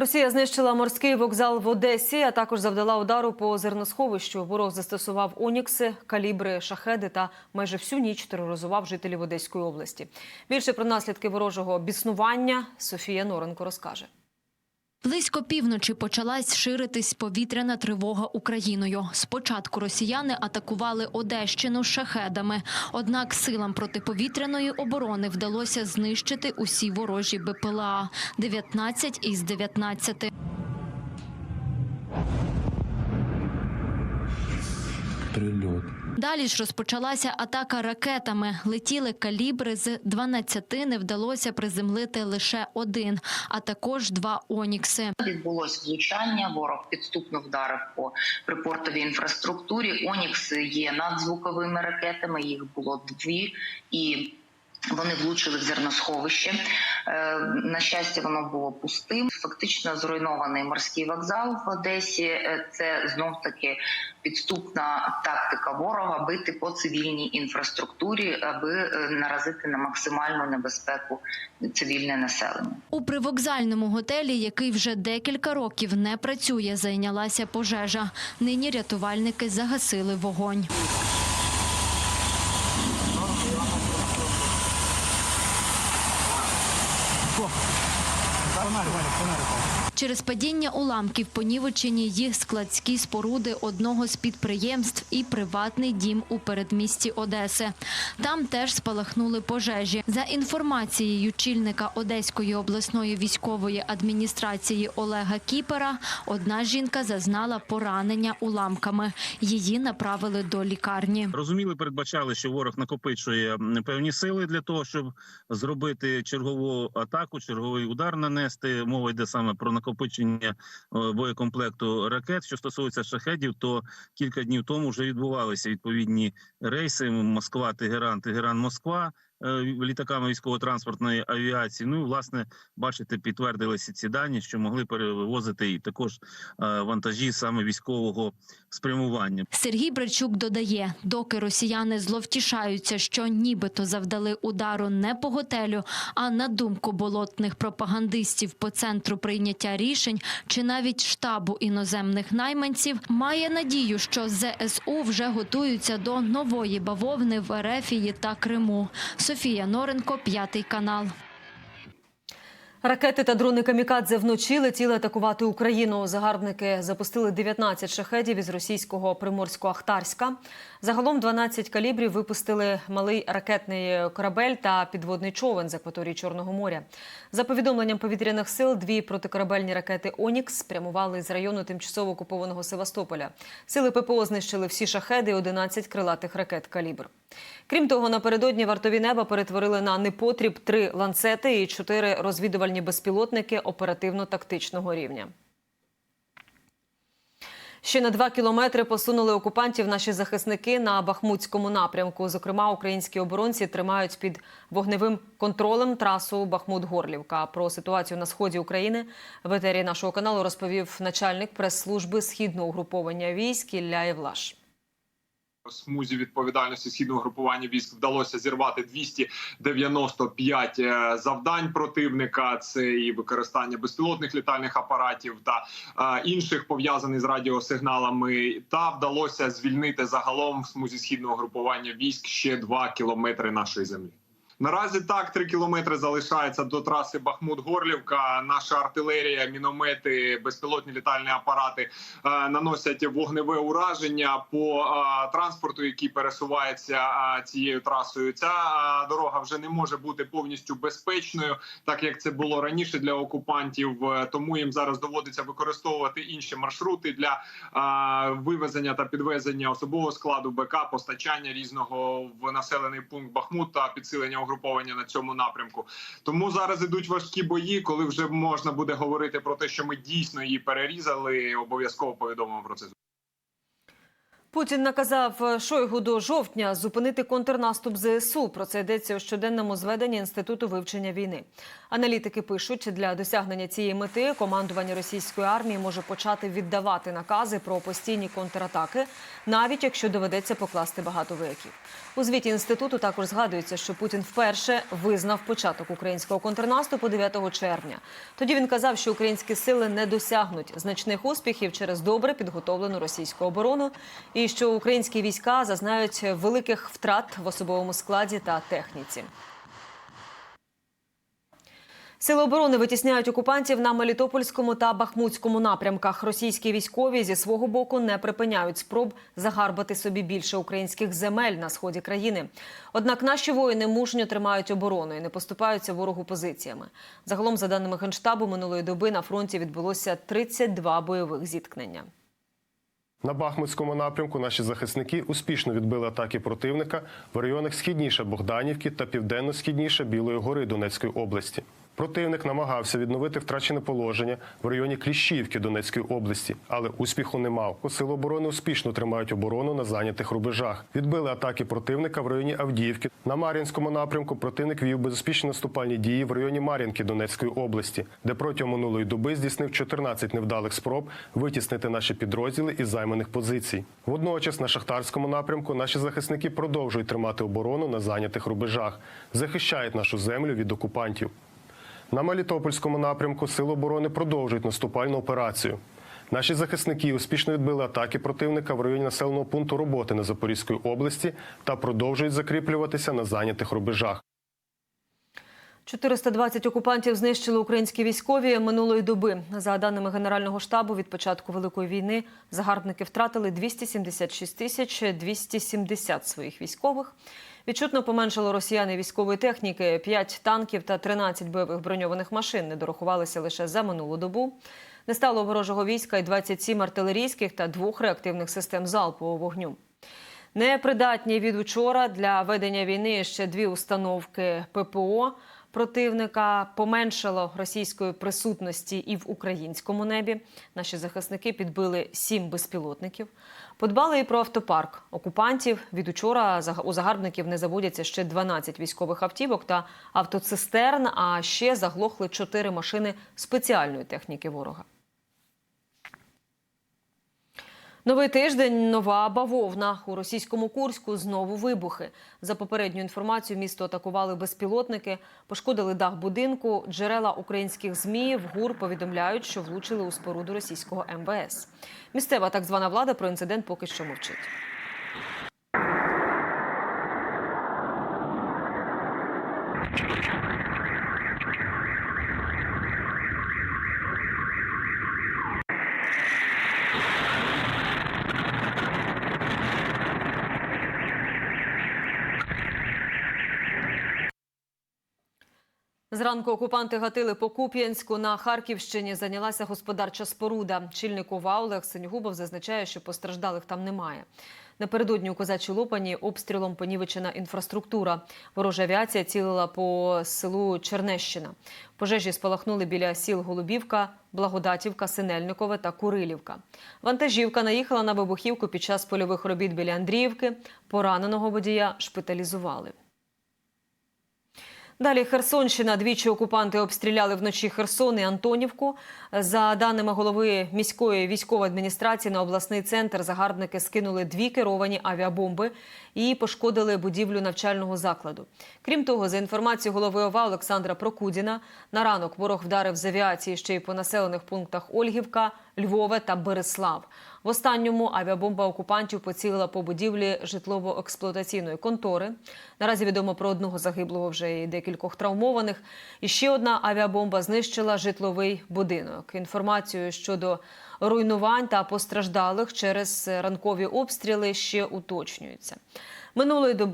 Росія знищила морський вокзал в Одесі, а також завдала удару по зерносховищу. Ворог застосував онікси, калібри, шахеди та майже всю ніч тероризував жителів Одеської області. Більше про наслідки ворожого біснування Софія Норенко розкаже. Близько півночі почалась ширитись повітряна тривога Україною. Спочатку росіяни атакували Одещину шахедами. Однак силам протиповітряної оборони вдалося знищити усі ворожі БПЛА – 19 із 19. Прильот. Далі ж розпочалася атака ракетами. Летіли калібри з 12, не вдалося приземлити лише один, а також два онікси. Відбулось влучання. Ворог підступно вдарив по припортовій інфраструктурі. Онікс є надзвуковими ракетами. Їх було дві і. Вони влучили в зерносховище. Е, На щастя, воно було пустим. Фактично зруйнований морський вокзал в Одесі. Е, Це знов таки підступна тактика ворога бити по цивільній інфраструктурі, аби е, наразити на максимальну небезпеку цивільне населення. У привокзальному готелі, який вже декілька років не працює, зайнялася пожежа. Нині рятувальники загасили вогонь. わっこうなるなな Через падіння уламків понівечені їх складські споруди одного з підприємств і приватний дім у передмісті Одеси. Там теж спалахнули пожежі. За інформацією чільника Одеської обласної військової адміністрації Олега Кіпера, одна жінка зазнала поранення уламками. Її направили до лікарні. Розуміли, передбачали, що ворог накопичує певні сили для того, щоб зробити чергову атаку, черговий удар нанести. Мова йде саме про накопичення е, боєкомплекту ракет. Що стосується шахедів, то кілька днів тому вже відбувалися відповідні рейси Москва, Тегеран, Тегеран, Москва. Е, Літаками військово-транспортної авіації. Ну, власне, бачите, підтвердилися ці дані, що могли перевозити і також е, вантажі саме військового спрямування. Сергій Брачук додає, доки росіяни зловтішаються, що нібито завдали удару не по готелю, а на думку болотних пропагандистів по центру прийняття рішень чи навіть штабу іноземних найманців, має надію, що ЗСУ вже готуються до нової бавовни в Ерефії та Криму. Софія Норенко, п'ятий канал. Ракети та дрони камікадзе вночі летіли атакувати Україну. Загарбники запустили 19 шахедів із російського приморсько-ахтарська. Загалом 12 калібрів випустили малий ракетний корабель та підводний човен з акваторії Чорного моря. За повідомленням повітряних сил, дві протикорабельні ракети Онікс спрямували з району тимчасово окупованого Севастополя. Сили ППО знищили всі шахеди і 11 крилатих ракет калібр. Крім того, напередодні вартові неба перетворили на непотріб три ланцети і чотири розвідувальні безпілотники оперативно-тактичного рівня. Ще на два кілометри посунули окупантів наші захисники на Бахмутському напрямку. Зокрема, українські оборонці тримають під вогневим контролем трасу Бахмут-Горлівка. Про ситуацію на сході України в етері нашого каналу розповів начальник прес-служби східного угруповання військ Ілля Євлаш. Смузі відповідальності східного групування військ вдалося зірвати 295 е, завдань противника. Це і використання безпілотних літальних апаратів та е, інших пов'язаних з радіосигналами. Та вдалося звільнити загалом в смузі східного групування військ ще 2 кілометри нашої землі. Наразі так, три кілометри залишається до траси Бахмут-Горлівка. Наша артилерія, міномети, безпілотні літальні апарати е, наносять вогневе ураження по е, транспорту, який пересувається е, цією трасою. Ця дорога вже не може бути повністю безпечною, так як це було раніше для окупантів. Тому їм зараз доводиться використовувати інші маршрути для вивезення та підвезення особового складу БК, постачання різного в населений пункт Бахмут та підсилення угруповання на цьому напрямку. Тому зараз ідуть важкі бої, коли вже можна буде говорити про те, що ми дійсно її перерізали. Обов'язково повідомимо про це. Путін наказав Шойгу до жовтня зупинити контрнаступ ЗСУ. Про це йдеться у щоденному зведенні Інституту вивчення війни. Аналітики пишуть, для досягнення цієї мети командування російської армії може почати віддавати накази про постійні контратаки, навіть якщо доведеться покласти багато вояків. У звіті інституту також згадується, що Путін вперше визнав початок українського контрнаступу 9 червня. Тоді він казав, що українські сили не досягнуть значних успіхів через добре підготовлену російську оборону, і що українські війська зазнають великих втрат в особовому складі та техніці. Сили оборони витісняють окупантів на Мелітопольському та Бахмутському напрямках. Російські військові зі свого боку не припиняють спроб загарбати собі більше українських земель на сході країни. Однак наші воїни мужньо тримають оборону і не поступаються ворогу позиціями. Загалом, за даними генштабу, минулої доби на фронті відбулося 32 бойових зіткнення. На Бахмутському напрямку наші захисники успішно відбили атаки противника в районах східніше Богданівки та південно-східніше Білої гори Донецької області. Противник намагався відновити втрачене положення в районі Кліщівки Донецької області, але успіху не мав. Сили оборони успішно тримають оборону на зайнятих рубежах. Відбили атаки противника в районі Авдіївки. На Мар'їнському напрямку противник вів безуспішні наступальні дії в районі Мар'їнки Донецької області, де протягом минулої доби здійснив 14 невдалих спроб витіснити наші підрозділи із займаних позицій. Водночас на шахтарському напрямку наші захисники продовжують тримати оборону на зайнятих рубежах, захищають нашу землю від окупантів. На Мелітопольському напрямку Сили оборони продовжують наступальну операцію. Наші захисники успішно відбили атаки противника в районі населеного пункту роботи на Запорізької області та продовжують закріплюватися на зайнятих рубежах. 420 окупантів знищили українські військові минулої доби. За даними Генерального штабу, від початку Великої війни загарбники втратили 276 тисяч 270 своїх військових. Відчутно поменшало росіяни військової техніки. 5 танків та 13 бойових броньованих машин не дорахувалися лише за минулу добу. Не стало ворожого війська й 27 артилерійських та двох реактивних систем залпового вогню. Непридатні від учора для ведення війни ще дві установки ППО противника поменшало російської присутності і в українському небі. Наші захисники підбили сім безпілотників. Подбали і про автопарк окупантів. Від учора у загарбників не забудяться ще 12 військових автівок та автоцистерн. А ще заглохли чотири машини спеціальної техніки ворога. Новий тиждень, нова бавовна. У російському Курську знову вибухи. За попередню інформацію, місто атакували безпілотники, пошкодили дах будинку. Джерела українських ЗМІ в ГУР повідомляють, що влучили у споруду російського МВС. Місцева так звана влада про інцидент поки що мовчить. Зранку окупанти гатили по Куп'янську. На Харківщині зайнялася господарча споруда. Чільник ОВА Олег Синьгубов зазначає, що постраждалих там немає. Напередодні у Козачій Лопані обстрілом понівечена інфраструктура. Ворожа авіація цілила по селу Чернещина. Пожежі спалахнули біля сіл Голубівка, Благодатівка, Синельникове та Курилівка. Вантажівка наїхала на вибухівку під час польових робіт біля Андріївки. Пораненого водія шпиталізували. Далі Херсонщина. Двічі окупанти обстріляли вночі Херсон і Антонівку. За даними голови міської військової адміністрації на обласний центр, загарбники скинули дві керовані авіабомби і пошкодили будівлю навчального закладу. Крім того, за інформацією голови ОВА Олександра Прокудіна, на ранок ворог вдарив з авіації ще й по населених пунктах Ольгівка, Львове та Береслав. В останньому авіабомба окупантів поцілила по будівлі житлово-експлуатаційної контори. Наразі відомо про одного загиблого вже і декількох травмованих. І ще одна авіабомба знищила житловий будинок. Інформацію щодо руйнувань та постраждалих через ранкові обстріли ще уточнюється. Минулої доби